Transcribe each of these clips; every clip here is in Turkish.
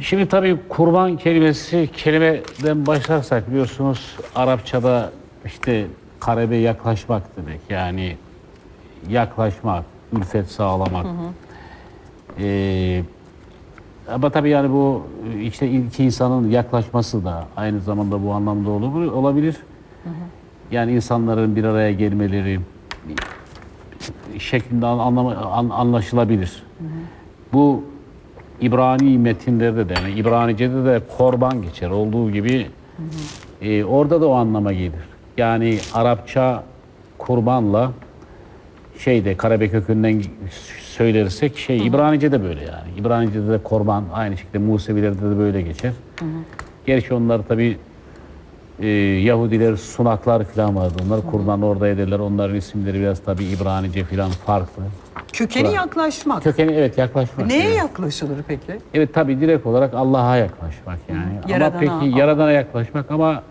Şimdi tabii kurban kelimesi kelimeden başlarsak biliyorsunuz Arapçada işte karebe yaklaşmak demek. Yani yaklaşmak, ülfet sağlamak. Ee, ama tabii yani bu işte iki insanın yaklaşması da aynı zamanda bu anlamda olur, olabilir. Yani insanların bir araya gelmeleri şeklinde anlama, an- anlaşılabilir. Bu İbrani metinlerde de, yani İbranice'de de korban geçer olduğu gibi e, orada da o anlama gelir. Yani Arapça kurbanla şeyde Karabek kökünden söylersek şey İbranice'de böyle yani. İbranice'de de korban aynı şekilde Musevilerde de böyle geçer. Gerçi onlar tabi e, Yahudiler sunaklar falan vardı. Onlar kurban orada ederler. Onların isimleri biraz tabi İbranice falan farklı. Kökeni yaklaşmak. Kökeni evet yaklaşmak. Neye evet. yaklaşılır peki? Evet tabii direkt olarak Allah'a yaklaşmak yani. Yaradana, ama peki Yaradan'a yaklaşmak ama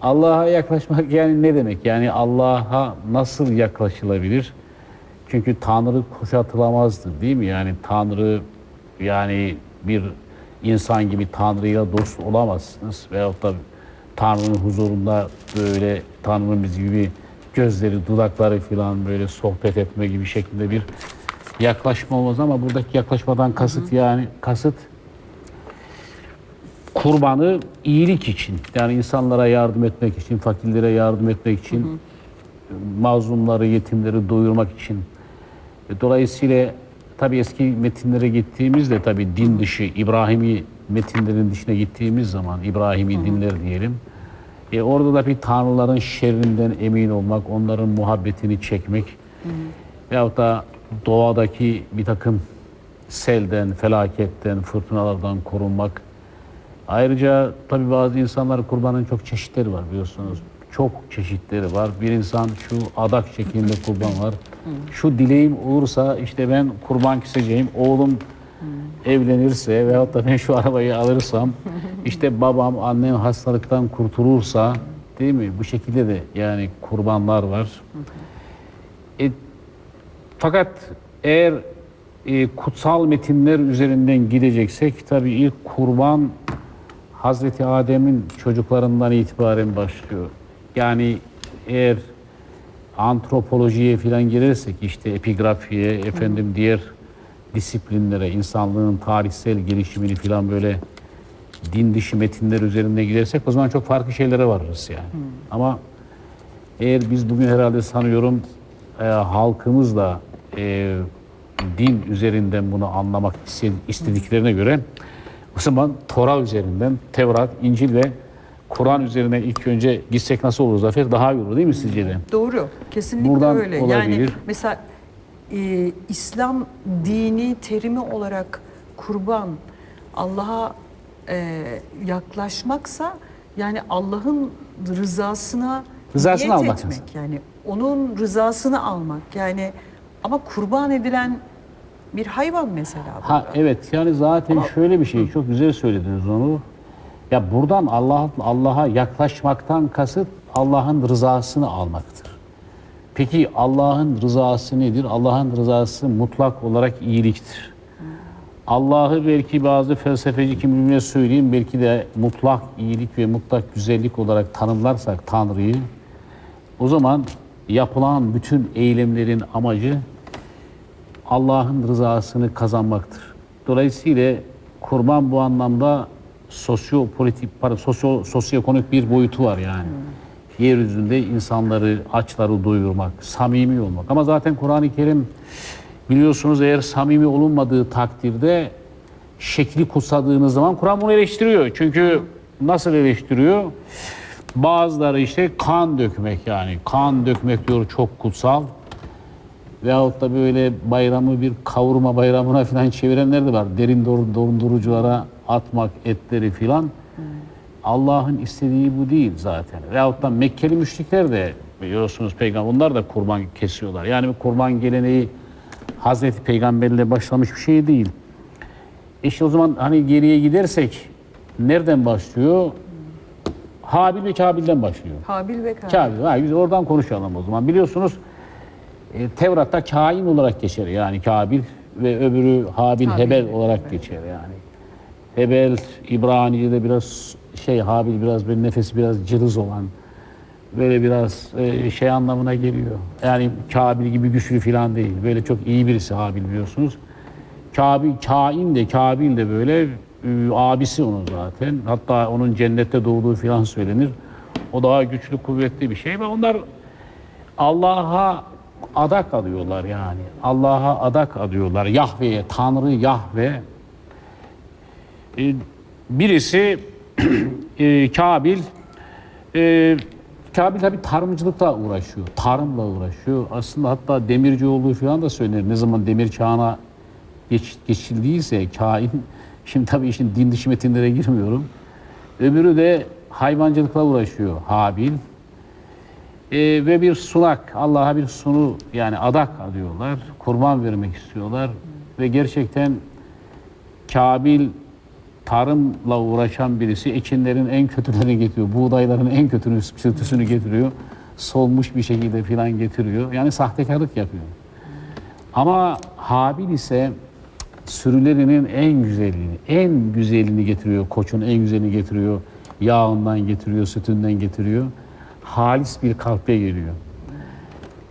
Allah'a yaklaşmak yani ne demek? Yani Allah'a nasıl yaklaşılabilir? Çünkü Tanrı kuşatılamazdır değil mi? Yani Tanrı yani bir insan gibi Tanrı'yla dost olamazsınız. Veyahut da Tanrı'nın huzurunda böyle Tanrı'nın biz gibi gözleri, dudakları falan böyle sohbet etme gibi şeklinde bir yaklaşma olmaz ama buradaki yaklaşmadan kasıt yani kasıt kurbanı iyilik için. Yani insanlara yardım etmek için, fakirlere yardım etmek için, mazlumları, yetimleri doyurmak için. E, Dolayısıyla tabii eski metinlere gittiğimizde tabii din dışı, İbrahimi metinlerin dışına gittiğimiz zaman, İbrahimi dinler diyelim. E orada da bir tanrıların şerrinden emin olmak, onların muhabbetini çekmek veyahut da doğadaki bir takım selden, felaketten, fırtınalardan korunmak. Ayrıca tabii bazı insanlar kurbanın çok çeşitleri var biliyorsunuz. Çok çeşitleri var. Bir insan şu adak şeklinde kurban var. Şu dileğim olursa işte ben kurban keseceğim. Oğlum evlenirse veyahut da ben şu arabayı alırsam işte babam annem hastalıktan kurtulursa değil mi? Bu şekilde de yani kurbanlar var. E, fakat eğer e, kutsal metinler üzerinden gideceksek tabii ilk kurban Hazreti Adem'in çocuklarından itibaren başlıyor. Yani eğer antropolojiye falan girersek işte epigrafiye, efendim diğer disiplinlere, insanlığın tarihsel gelişimini falan böyle din dışı metinler üzerinde gidersek o zaman çok farklı şeylere varırız yani. Ama eğer biz bugün herhalde sanıyorum e, halkımız da e, din üzerinden bunu anlamak iste- istediklerine göre o zaman Tora üzerinden Tevrat, İncil ve Kur'an üzerine ilk önce gitsek nasıl olur Zafer? Daha iyi olur değil mi sizce de? Doğru. Kesinlikle Buradan öyle. Yani olabilir. mesela e, İslam dini terimi olarak kurban Allah'a e, yaklaşmaksa yani Allah'ın rızasına Rızasını niyet almak etmek yani onun rızasını almak yani ama kurban edilen bir hayvan mesela bu. Ha evet yani zaten şöyle bir şey çok güzel söylediniz onu. Ya buradan Allah Allah'a yaklaşmaktan kasıt Allah'ın rızasını almaktır. Peki Allah'ın rızası nedir? Allah'ın rızası mutlak olarak iyiliktir. Allah'ı belki bazı felsefeci kimliğine söyleyeyim belki de mutlak iyilik ve mutlak güzellik olarak tanımlarsak Tanrı'yı o zaman yapılan bütün eylemlerin amacı Allah'ın rızasını kazanmaktır. Dolayısıyla kurban bu anlamda sosyopolitik, pardon, sosyo, sosyoekonomik bir boyutu var yani. Yeryüzünde insanları, açları doyurmak, samimi olmak. Ama zaten Kur'an-ı Kerim biliyorsunuz eğer samimi olunmadığı takdirde şekli kutsadığınız zaman Kur'an bunu eleştiriyor. Çünkü nasıl eleştiriyor? Bazıları işte kan dökmek yani. Kan dökmek diyor çok kutsal. Veyahut da böyle bayramı bir kavurma bayramına falan çevirenler de var. Derin donduruculara atmak etleri filan. Allah'ın istediği bu değil zaten. Veyahut da Mekkeli müşrikler de biliyorsunuz peygamber onlar da kurban kesiyorlar. Yani bir kurban geleneği Hazreti Peygamberle başlamış bir şey değil. İşte o zaman hani geriye gidersek nereden başlıyor? Habil ve Kabil'den başlıyor. Habil ve Kabil. Kabil. Ha, biz oradan konuşalım o zaman. Biliyorsunuz e, Tevrat'ta kain olarak geçer yani Kabil ve öbürü Habil Habil, Hebel olarak geçer yani. Hebel İbranice'de biraz şey Habil biraz böyle nefesi biraz cılız olan böyle biraz e, şey anlamına geliyor. Yani Kabil gibi güçlü falan değil. Böyle çok iyi birisi Habil biliyorsunuz. Kabil, Kain de Kabil de böyle e, abisi onun zaten. Hatta onun cennette doğduğu falan söylenir. O daha güçlü, kuvvetli bir şey ve onlar Allah'a adak adıyorlar yani. Allah'a adak adıyorlar. Yahve'ye, Tanrı Yahve. E, birisi e, Kabil e, Kabil tabi tarımcılıkla uğraşıyor. Tarımla uğraşıyor. Aslında hatta demirci olduğu falan da söylenir. Ne zaman demir çağına geç, geçildiyse kain, şimdi tabii işin din dışı metinlere girmiyorum. Öbürü de hayvancılıkla uğraşıyor Habil. Ee, ve bir sunak, Allah'a bir sunu yani adak adıyorlar. Kurban vermek istiyorlar. Ve gerçekten Kabil tarımla uğraşan birisi ekinlerin en kötülerini getiriyor. Buğdayların en kötünü, kötüsünü getiriyor. Solmuş bir şekilde filan getiriyor. Yani sahtekarlık yapıyor. Ama Habil ise sürülerinin en güzelini, en güzelini getiriyor. Koçun en güzelini getiriyor. Yağından getiriyor, sütünden getiriyor. Halis bir kalple geliyor.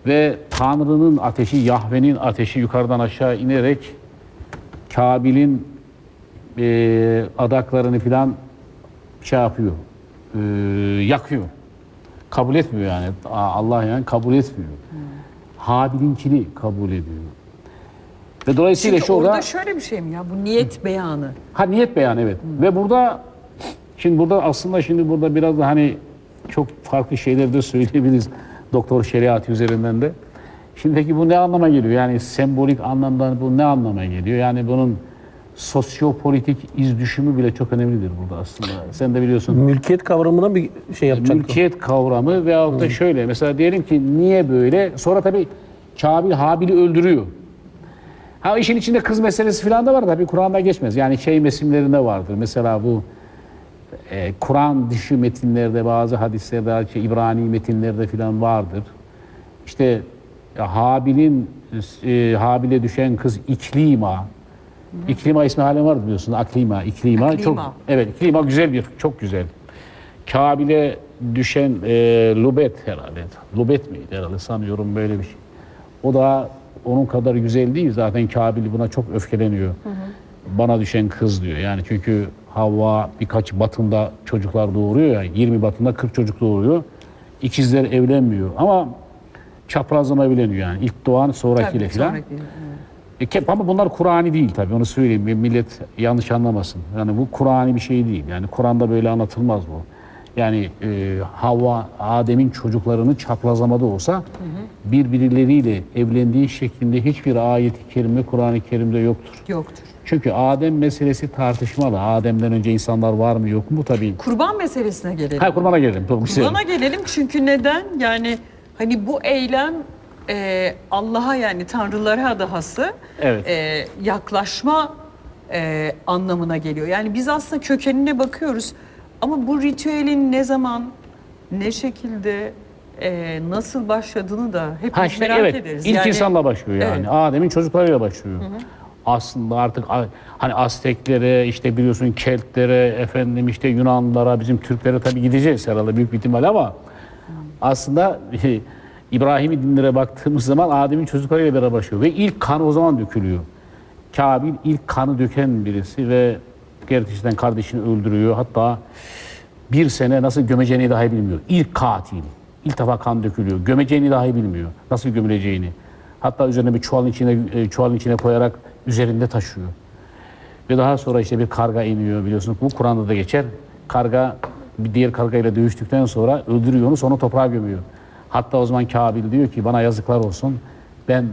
Ve Tanrı'nın ateşi, Yahve'nin ateşi yukarıdan aşağı inerek Kabil'in e, adaklarını filan şey yapıyor, e, yakıyor. Kabul etmiyor yani. Allah yani kabul etmiyor. Habil'inkini kabul ediyor. Ve dolayısıyla Çünkü şu orada orada şöyle bir şey mi ya bu niyet beyanı. ha niyet beyanı evet. Ve burada şimdi burada aslında şimdi burada biraz da hani çok farklı şeyler de söyleyebiliriz doktor şeriatı üzerinden de. Şimdi peki bu ne anlama geliyor? Yani sembolik anlamda bu ne anlama geliyor? Yani bunun sosyopolitik iz düşümü bile çok önemlidir burada aslında. Sen de biliyorsun. Mülkiyet kavramına bir şey yapacaktım. Mülkiyet kavramı veyahut da şöyle mesela diyelim ki niye böyle? Sonra tabii Kabil Habil'i öldürüyor. Ha işin içinde kız meselesi falan da var tabii Kur'an'da geçmez. Yani şey mesimlerinde vardır. Mesela bu e, Kur'an dışı metinlerde bazı hadislerde şey, İbrani metinlerde falan vardır. İşte e, Habil'in e, Habil'e düşen kız İklima. İklima ismi halen var biliyorsunuz. Aklima, İklima. Aklima. Çok, evet, İklima güzel bir, çok güzel. Kabil'e düşen e, Lubet herhalde. Lubet miydi herhalde sanıyorum böyle bir şey. O da onun kadar güzel değil zaten Kabil buna çok öfkeleniyor. Bana düşen kız diyor. Yani çünkü Havva birkaç batında çocuklar doğuruyor ya 20 batında 40 çocuk doğuruyor. İkizler evlenmiyor ama çaprazlama evleniyor yani. İlk doğan sonrakiyle Tabii, falan. sonraki, evet. E, ama bunlar Kur'an'i değil tabii onu söyleyeyim. Millet yanlış anlamasın. Yani bu Kur'an'i bir şey değil. Yani Kur'an'da böyle anlatılmaz bu. Yani e, Havva, Adem'in çocuklarını çaplazlamada olsa birbirleriyle evlendiği şeklinde hiçbir ayet-i kerime Kur'an-ı Kerim'de yoktur. Yoktur. Çünkü Adem meselesi tartışmalı. Adem'den önce insanlar var mı yok mu tabii. Kurban meselesine gelelim. Ha kurbana gelelim. Kurbana gelelim çünkü neden? Yani hani bu eylem e, Allah'a yani tanrılara dahası Evet. e, yaklaşma e, anlamına geliyor. Yani biz aslında kökenine bakıyoruz ama bu ritüelin ne zaman, ne şekilde, e, nasıl başladığını da hepimiz Ha işte merak evet. ederiz. İlk Yani- insanla başlıyor yani. Evet. Adem'in çocuklarıyla başlıyor. Aslında artık hani Azteklere, işte biliyorsun Keltlere, efendim işte Yunanlılara, bizim Türklere tabii gideceğiz herhalde büyük bir ihtimal ama aslında İbrahim'i dinlere baktığımız zaman Adem'in çocuklarıyla beraber başlıyor ve ilk kan o zaman dökülüyor. Kabil ilk kanı döken birisi ve gerçekten kardeşini öldürüyor. Hatta bir sene nasıl gömeceğini dahi bilmiyor. İlk katil. İlk defa kan dökülüyor. Gömeceğini dahi bilmiyor. Nasıl gömüleceğini. Hatta üzerine bir çuvalın içine e, çuvalın içine koyarak üzerinde taşıyor. Ve daha sonra işte bir karga iniyor biliyorsunuz. Bu Kur'an'da da geçer. Karga bir diğer kargayla dövüştükten sonra öldürüyor onu sonra toprağa gömüyor. Hatta o zaman Kabil diyor ki bana yazıklar olsun. Ben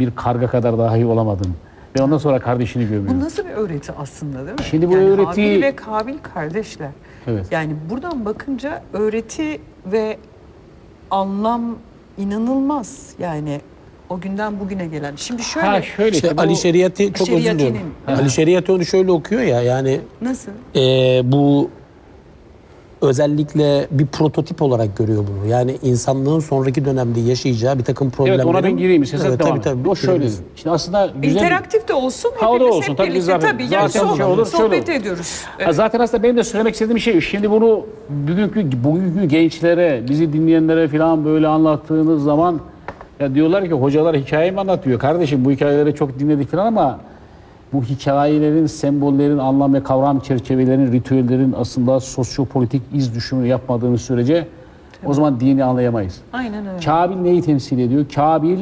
bir karga kadar dahi olamadım. Ve ondan sonra kardeşini gömüyor. Bu nasıl bir öğreti aslında değil mi? Şimdi bu yani öğreti- Habil ve Kabil kardeşler. Evet. Yani buradan bakınca öğreti ve anlam inanılmaz. Yani o günden bugüne gelen. Şimdi şöyle Ha şöyle İşte Ali Şeriat'i çok özür. Şeriati'nin, Ali Şeriat'i onu şöyle okuyor ya yani nasıl? e, bu özellikle bir prototip olarak görüyor bunu. Yani insanlığın sonraki dönemde yaşayacağı bir takım problemlerin... Evet ona ben gireyim istersen Evet, devam tabii, edelim. tabii, O şöyle. Şimdi aslında güzel İnteraktif de olsun. Ha, o da hepimiz olsun. hep Tabii birlikte zaten- tabii. Yani zaten sohbet, şey olur, şöyle sohbet olur. ediyoruz. Ha, Evet. Zaten aslında benim de söylemek istediğim şey şimdi bunu bugünkü bugünkü gençlere, bizi dinleyenlere falan böyle anlattığınız zaman ya diyorlar ki hocalar hikaye mi anlatıyor? Kardeşim bu hikayeleri çok dinledik falan ama bu hikayelerin, sembollerin, anlam ve kavram çerçevelerin, ritüellerin aslında sosyopolitik iz düşümü yapmadığımız sürece o zaman dini anlayamayız. Aynen öyle. Kabil neyi temsil ediyor? Kabil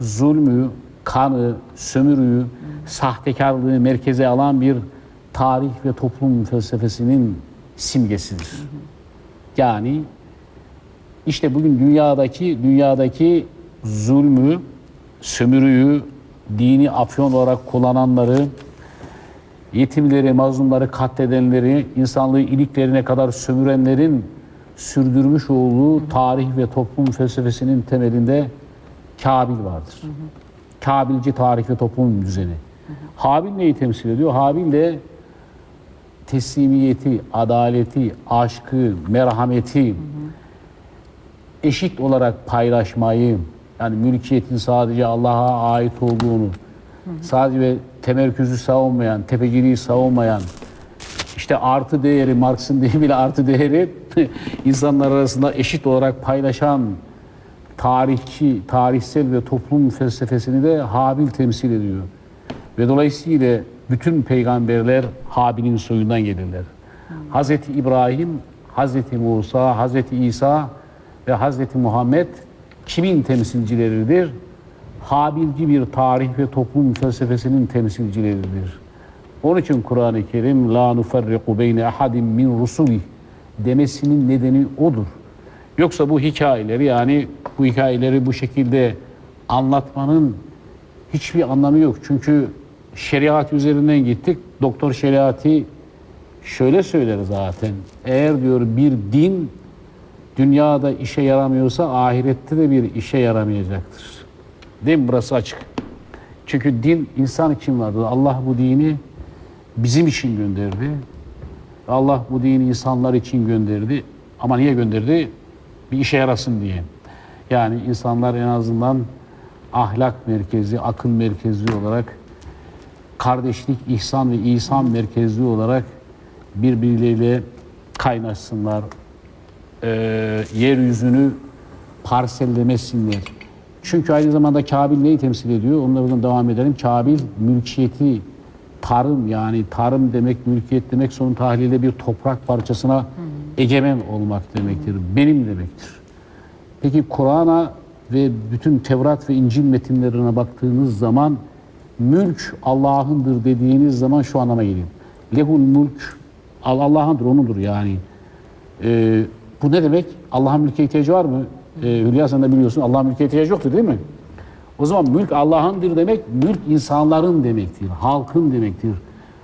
zulmü, kanı, sömürüyü, sahtekarlığı merkeze alan bir tarih ve toplum felsefesinin simgesidir. Yani işte bugün dünyadaki dünyadaki zulmü, sömürüyü, dini afyon olarak kullananları, yetimleri, mazlumları katledenleri, insanlığı iliklerine kadar sömürenlerin sürdürmüş olduğu tarih ve toplum felsefesinin temelinde Kabil vardır. Kabilci tarih ve toplum düzeni. Habil neyi temsil ediyor? Habil de teslimiyeti, adaleti, aşkı, merhameti, eşit olarak paylaşmayı, yani mülkiyetin sadece Allah'a ait olduğunu, sadece temerküzü savunmayan, tepeciliği savunmayan, işte artı değeri, Marx'ın deyimiyle artı değeri insanlar arasında eşit olarak paylaşan tarihçi, tarihsel ve toplum felsefesini de Habil temsil ediyor. Ve dolayısıyla bütün peygamberler Habil'in soyundan gelirler. Hazreti İbrahim, Hazreti Musa, Hazreti İsa ve Hazreti Muhammed kimin temsilcileridir? Habilci bir tarih ve toplum felsefesinin temsilcileridir. Onun için Kur'an-ı Kerim la nuferriku beyne ahadin min rusulih demesinin nedeni odur. Yoksa bu hikayeleri yani bu hikayeleri bu şekilde anlatmanın hiçbir anlamı yok. Çünkü şeriat üzerinden gittik. Doktor şeriatı şöyle söyler zaten. Eğer diyor bir din dünyada işe yaramıyorsa ahirette de bir işe yaramayacaktır. Değil mi? Burası açık. Çünkü din insan için vardır. Allah bu dini bizim için gönderdi. Allah bu dini insanlar için gönderdi. Ama niye gönderdi? Bir işe yarasın diye. Yani insanlar en azından ahlak merkezi, akıl merkezli olarak kardeşlik, ihsan ve ihsan merkezli olarak birbirleriyle kaynaşsınlar. Ee, yeryüzünü parsellemesinler. Çünkü aynı zamanda Kabil neyi temsil ediyor? Onlardan devam edelim. Kabil mülkiyeti, tarım yani tarım demek, mülkiyet demek son tahlilde bir toprak parçasına egemen olmak demektir. Benim demektir. Peki Kur'an'a ve bütün Tevrat ve İncil metinlerine baktığınız zaman mülk Allah'ındır dediğiniz zaman şu anlama geliyor. Lehul mülk Al- Allah'ındır, onundur yani. Ee, bu ne demek? Allah'ın mülke ihtiyacı var mı? Ee, Hülya sen de biliyorsun Allah'ın mülke ihtiyacı yoktur değil mi? O zaman mülk Allah'ındır demek, mülk insanların demektir, halkın demektir.